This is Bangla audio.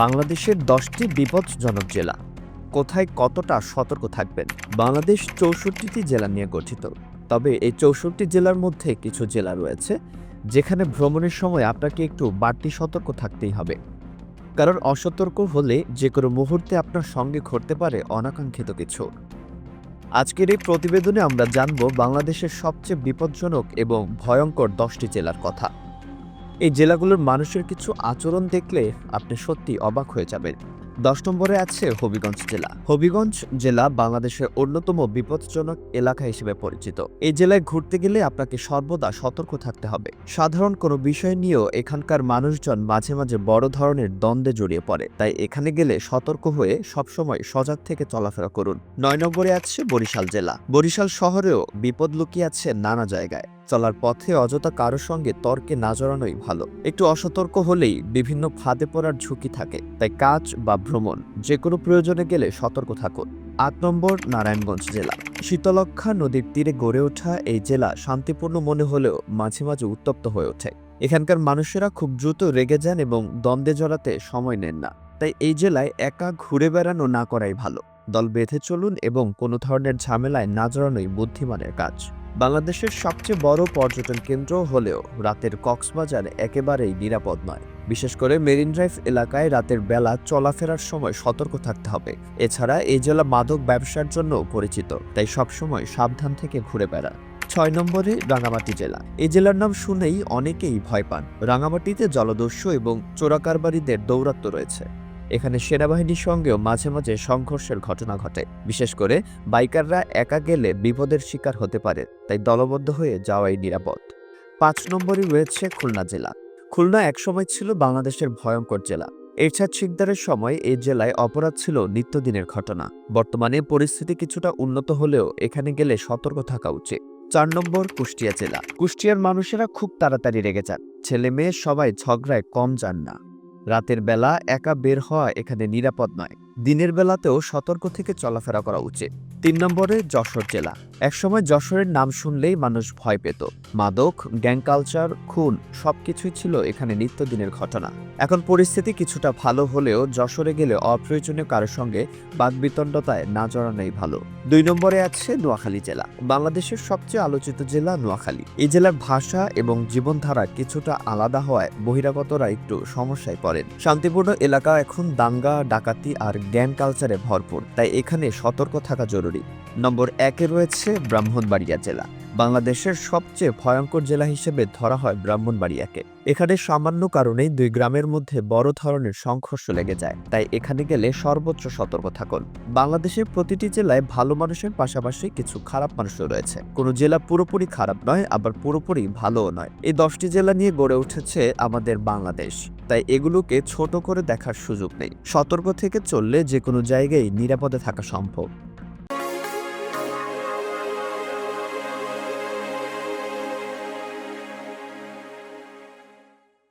বাংলাদেশের দশটি বিপজ্জনক জেলা। কোথায় কতটা সতর্ক থাকবেন? বাংলাদেশ চৌষট্টিটি জেলা নিয়ে গঠিত। তবে এই চৌষট্টি জেলার মধ্যে কিছু জেলা রয়েছে, যেখানে ভ্রমণের সময় আপনাকে একটু বাড়তি সতর্ক থাকতেই হবে। কারণ অসতর্ক হলে যে কোনো মুহূর্তে আপনার সঙ্গে ঘটতে পারে অনাকাঙ্ক্ষিত কিছু। আজকের এই প্রতিবেদনে আমরা জানব বাংলাদেশের সবচেয়ে বিপজ্জনক এবং ভয়ঙ্কর দশটি জেলার কথা। এই জেলাগুলোর মানুষের কিছু আচরণ দেখলে আপনি সত্যি অবাক হয়ে যাবেন। দশ নম্বরে আছে হবিগঞ্জ জেলা। হবিগঞ্জ জেলা বাংলাদেশের অন্যতম বিপজ্জনক এলাকা হিসেবে পরিচিত। এই জেলায় ঘুরতে গেলে আপনাকে সর্বদা সতর্ক থাকতে হবে। সাধারণ কোনো বিষয় নিয়েও এখানকার মানুষজন মাঝে মাঝে বড় ধরনের দ্বন্দ্বে জড়িয়ে পড়ে। তাই এখানে গেলে সতর্ক হয়ে সবসময় সজাগ থেকে চলাফেরা করুন। নয় নম্বরে আছে বরিশাল জেলা। বরিশাল শহরেও বিপদ লুকিয়ে আছে নানা জায়গায়। চলার পথে অযথা কারোর সঙ্গে তর্কে না জড়ানোই ভালো। একটু অসতর্ক হলেই বিভিন্ন ফাঁদে পড়ার ঝুঁকি থাকে, তাই কাজ বা ভ্রমণ যে কোনো প্রয়োজনে গেলে সতর্ক থাকুন। আট নম্বর, নারায়ণগঞ্জ জেলা। শীতলক্ষা নদীর তীরে গড়ে ওঠা এই জেলা শান্তিপূর্ণ মনে হলেও মাঝে মাঝে উত্তপ্ত হয়ে ওঠে। এখানকার মানুষেরা খুব দ্রুত রেগে যান এবং দ্বন্দ্বে জড়াতে সময় নেন না। তাই এই জেলায় একা ঘুরে বেড়ানো না করাই ভালো। দল বেঁধে চলুন এবং কোনো ধরনের ঝামেলায় না জড়ানোই বুদ্ধিমানের কাজ। বাংলাদেশের সবচেয়ে বড় পর্যটন কেন্দ্র হলেও রাতের কক্সবাজার একেবারেই নিরাপদ নয়। বিশেষ করে মেরিন ড্রাইভ এলাকায় রাতের বেলা চলাফেরার সময় সতর্ক থাকতে হবে। এছাড়া এই জেলা মাদক ব্যবসার জন্য পরিচিত, তাই সবসময় সাবধান থেকে ঘুরে বেড়ান। ছয় নম্বরে রাঙামাটি জেলা। এই জেলার নাম শুনেই অনেকেই ভয় পান। রাঙামাটিতে জলদস্যু এবং চোরাকারবারীদের দৌরাত্ম্য রয়েছে। এখানে সেনাবাহিনীর সঙ্গেও মাঝে মাঝে সংঘর্ষের ঘটনা ঘটে। বিশেষ করে বাইকাররা একা গেলে বিপদের শিকার হতে পারে, তাই দলবদ্ধ হয়ে যাওয়াই নিরাপদ। পাঁচ নম্বরে রয়েছে খুলনা জেলা। খুলনা একসময় ছিল বাংলাদেশের ভয়ঙ্কর জেলা। এরশাদ শিকদারের সময় এই জেলায় অপরাধ ছিল নিত্যদিনের ঘটনা। বর্তমানে পরিস্থিতি কিছুটা উন্নত হলেও এখানে গেলে সতর্ক থাকা উচিত। চার নম্বর কুষ্টিয়া জেলা। কুষ্টিয়ার মানুষেরা খুব তাড়াতাড়ি রেগে যান। ছেলে মেয়ে সবাই ঝগড়ায় কম যান না। রাতের বেলা একা বের হওয়া এখানে নিরাপদ নয়। দিনের বেলাতেও সতর্ক থেকে চলাফেরা করা উচিত। তিন নম্বরে যশোর জেলা। একসময় যশোরের নাম শুনলেই মানুষ ভয় পেত। মাদক, গ্যাং কালচার, খুন, সবকিছুই ছিল এখানে নিত্যদিনের ঘটনা। এখন পরিস্থিতি কিছুটা ভালো হলেও যশোরে গেলে অপ্রয়োজনীয় কারোর সঙ্গে বাগবিতণ্ডতায় না জড়ানোই ভালো। দুই নম্বরে আছে নোয়াখালী জেলা, বাংলাদেশের সবচেয়ে আলোচিত জেলা নোয়াখালী। এই জেলার ভাষা এবং জীবনধারা কিছুটা আলাদা হওয়ায় বহিরাগতরা একটু সমস্যায় পড়েন। শান্তিপূর্ণ এলাকা এখন দাঙ্গা, ডাকাতি আর গ্যাং কালচারে ভরপুর, তাই এখানে সতর্ক থাকা জরুরি। নম্বর একে রয়েছে ব্রাহ্মণবাড়িয়া জেলা। বাংলাদেশের সবচেয়ে ভয়ঙ্কর জেলা হিসেবে ধরা হয় ব্রাহ্মণবাড়িয়াকে। এখানে সামান্য কারণেই দুই গ্রামের মধ্যে বড় ধরনের সংঘর্ষ লেগে যায়। তাই এখানে গেলে সর্বোচ্চ সতর্ক থাকুন। বাংলাদেশের প্রতিটি জেলায় ভালো মানুষের পাশাপাশি কিছু খারাপ মানুষও রয়েছে। কোনো জেলা পুরোপুরি খারাপ নয়, আবার পুরোপুরি ভালোও নয়। এই দশটি জেলা নিয়ে গড়ে উঠেছে আমাদের বাংলাদেশ। তাই এগুলোকে ছোট করে দেখার সুযোগ নেই। সতর্ক থেকে চললে যে কোনো জায়গায় নিরাপদে থাকা সম্ভব।